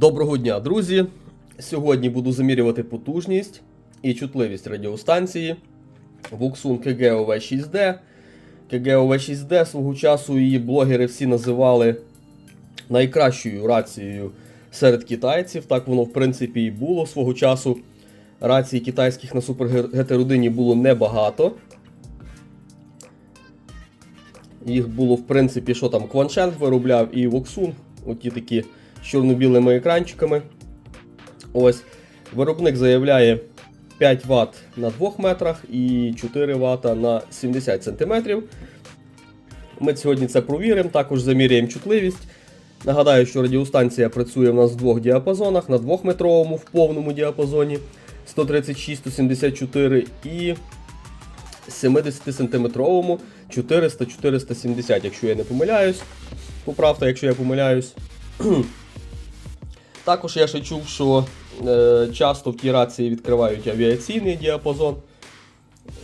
Доброго дня, друзі! Сьогодні буду замірювати потужність і чутливість радіостанції Voxun KGOV 6D. KGOV 6D свого часу її блогери всі називали найкращою рацією серед китайців. Так воно, в принципі, і було свого часу. Рацій китайських на GT було небагато. Їх було, в принципі, що там, Кваншент виробляв і Voxun, оті такі чорно-білими екранчиками. Ось. Виробник заявляє 5 Вт на 2 метрах і 4 Вт на 70 см. Ми сьогодні це провіримо, також заміряємо чутливість. Нагадаю, що радіостанція працює в нас в двох діапазонах, на 2-метровому в повному діапазоні 136-174 і 70-сантиметровому 400-470, якщо я не помиляюсь. Поправте, якщо я помиляюсь. Також я ще чув, що е, часто в тій рації відкривають авіаційний діапазон.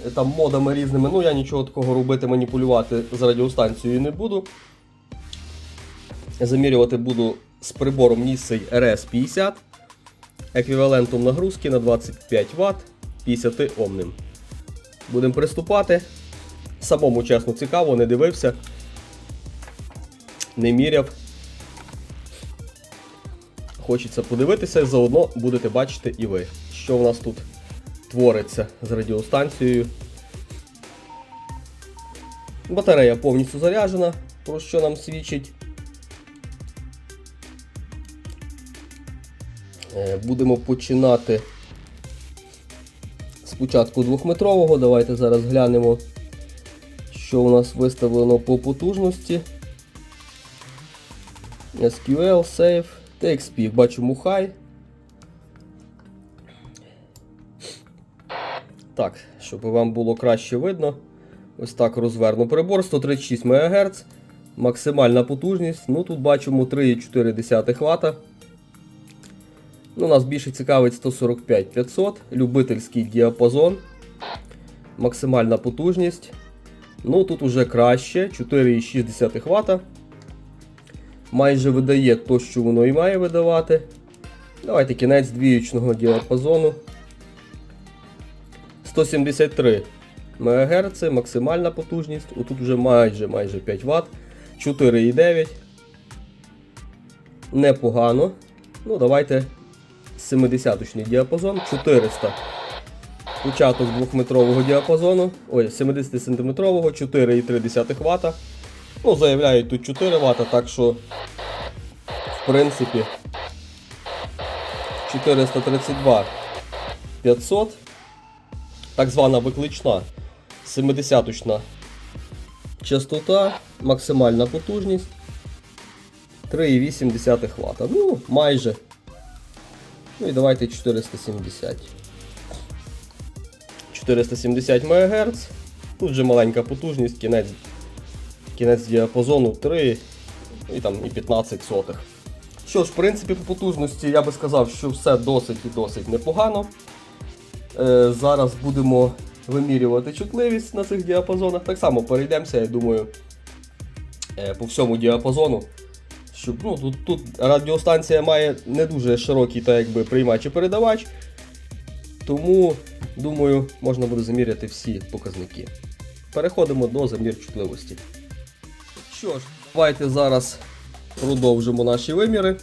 Е, Там модами різними. Ну я нічого такого робити, маніпулювати з радіостанцією не буду. Замірювати буду з прибором Nissei RS50, еквівалентом нагрузки на 25 Вт 50 Омним. Будемо приступати. Самому чесно цікаво, не дивився, не міряв. Хочеться подивитися, заодно будете бачити і ви, що в нас тут твориться з радіостанцією. Батарея повністю заряджена, про що нам свідчить. Е, Будемо починати спочатку двохметрового. Давайте зараз глянемо, що у нас виставлено по потужності. SQL, Save, TXP. Бачимо хай. Так, щоб вам було краще видно. Ось так розверну прибор 136 МГц. Максимальна потужність. Ну тут бачимо 3,4 Вт. Ну, нас більше цікавить 145 500, любительський діапазон, максимальна потужність. Ну тут уже краще, 4,6 Вт. Майже видає то, що воно і має видавати. Давайте кінець двіючного діапазону. 173 МГц, максимальна потужність. Отут вже майже майже 5 Вт, 4,9. Непогано. Ну, давайте 70-точний діапазон, 400. Початок 2-метрового діапазону, ой, 70 сантиметрового 4,3 Вт. Ну, заявляють тут 4 Вт, так що, в принципі, 432 500. Так звана виклична 70-точна частота, максимальна потужність 3,8 Вт. Ну, майже. Ну і давайте 470. 470 МГц. Тут вже маленька потужність, кінець кінець діапазону 3 і там і 15 сотих. Що ж, в принципі, по потужності я би сказав, що все досить і досить непогано. Е, зараз будемо вимірювати чутливість на цих діапазонах. Так само перейдемося, я думаю, е, по всьому діапазону. Щоб, ну, тут, тут радіостанція має не дуже широкий так, якби, приймач і передавач. Тому, думаю, можна буде заміряти всі показники. Переходимо до замір чутливості. Що ж, давайте зараз продовжимо наші виміри.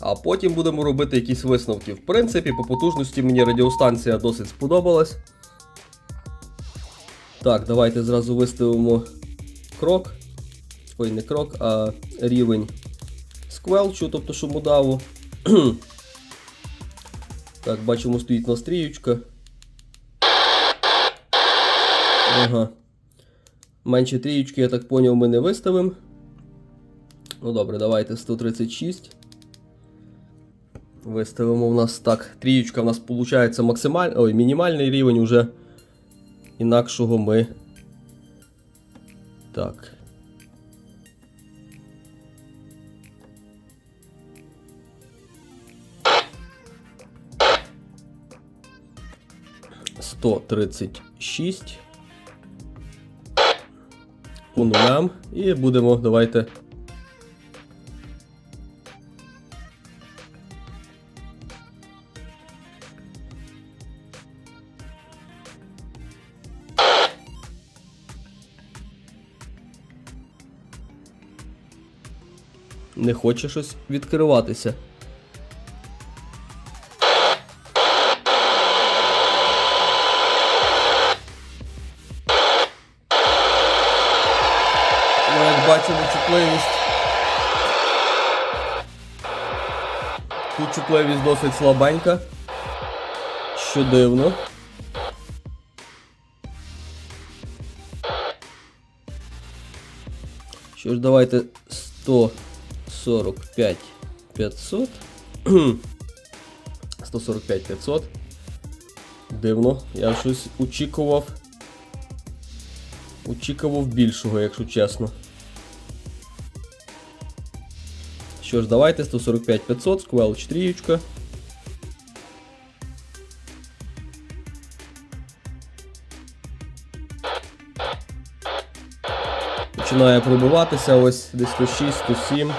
А потім будемо робити якісь висновки. В принципі, по потужності мені радіостанція досить сподобалась. Так, давайте зразу виставимо крок. Ой, не крок, а рівень сквелчу, тобто шумодаву. так, бачимо, стоїть настріючка. Ага. Менше трієчки, я так поняв, ми не виставимо. Ну добре, давайте 136. Виставимо у нас так. Трієчка у нас виходить максималь... Ой, мінімальний рівень уже інакшого ми. Так. Сто тридцять шість по нулям і будемо, давайте. Не хоче щось відкриватися. Чутливість досить слабенька. Що дивно. Що ж, давайте 145 500. 145 500. Дивно, я щось очікував. Очікував більшого, якщо чесно. Що ж, давайте 145 500, сквелч трієчка. Починає пробиватися ось десь 106, 107.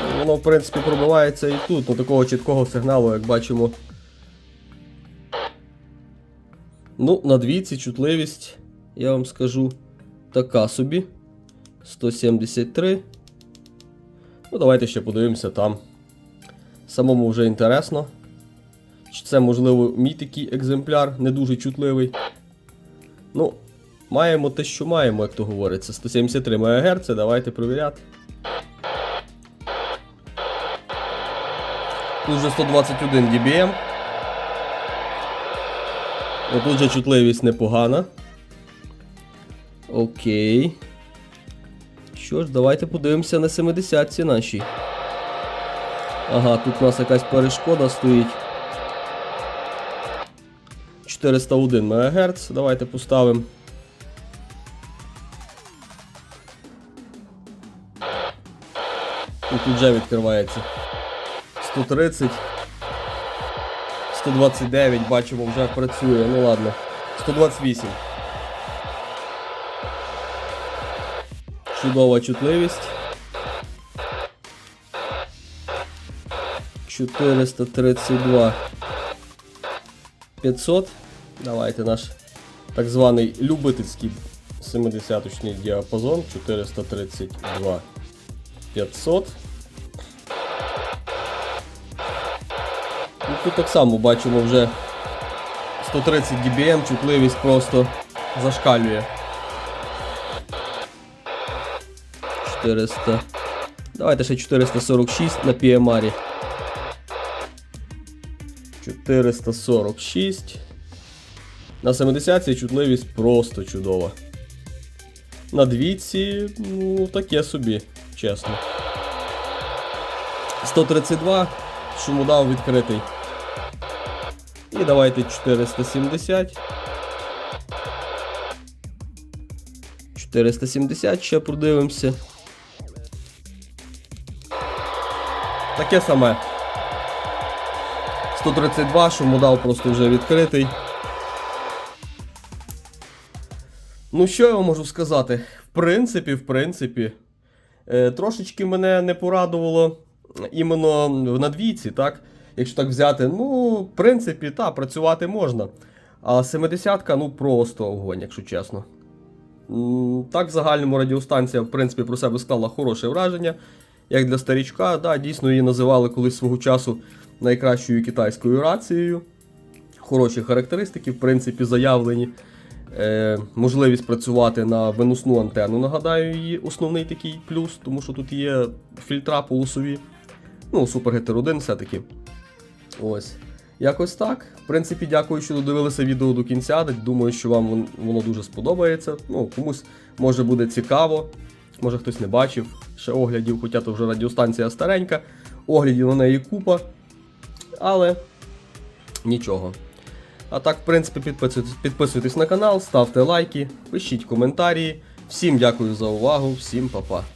Ну, Воно, в принципі, пробивається і тут, ну такого чіткого сигналу, як бачимо. Ну, на двійці чутливість, я вам скажу, така собі. 173. Ну, давайте ще подивимося там. Самому вже інтересно. Чи це, можливо, мій такий екземпляр, не дуже чутливий. Ну, маємо те, що маємо, як то говориться. 173 МГц, давайте перевіряти. Тут вже 121 dBm. Тут же чутливість непогана. Окей. Що ж, давайте подивимося на 70-ці наші. Ага, тут у нас якась перешкода стоїть. 401 МГц. Давайте поставимо. Тут вже відкривається. 130. 129, бачимо, вже працює. Ну ладно. 128. Чудова чутливість. 432. 500. Давайте наш так званий любительський 70-точний діапазон. 432 500. Тут так само бачимо вже 130 dBm, чутливість просто зашкалює. 400. Давайте ще 446 на PMR. 446. На 70 чутливість просто чудова. На двійці, ну, таке собі, чесно. 132, шумодав відкритий. І давайте 470. 470 ще продивимося. Таке саме. 132, шумодав просто вже відкритий. Ну, що я вам можу сказати? В принципі, в принципі, е, трошечки мене не порадувало іменно на двійці, так? Якщо так взяти, ну, в принципі, так, працювати можна. А 70-ка, ну, просто огонь, якщо чесно. Так, в загальному радіостанція, в принципі, про себе склала хороше враження. Як для старічка, да, дійсно її називали колись свого часу найкращою китайською рацією. Хороші характеристики, в принципі, заявлені. Е, можливість працювати на виносну антенну, нагадаю, її основний такий плюс, тому що тут є фільтра полосові. Ну, Super 1 все-таки. Ось. Якось так. В принципі, дякую, що додивилися відео до кінця. Думаю, що вам воно дуже сподобається. Ну, комусь може буде цікаво. Може хтось не бачив ще оглядів, хоча то вже радіостанція старенька, оглядів на неї купа. Але нічого. А так, в принципі, підписуйтесь, підписуйтесь на канал, ставте лайки, пишіть коментарі. Всім дякую за увагу, всім па-па.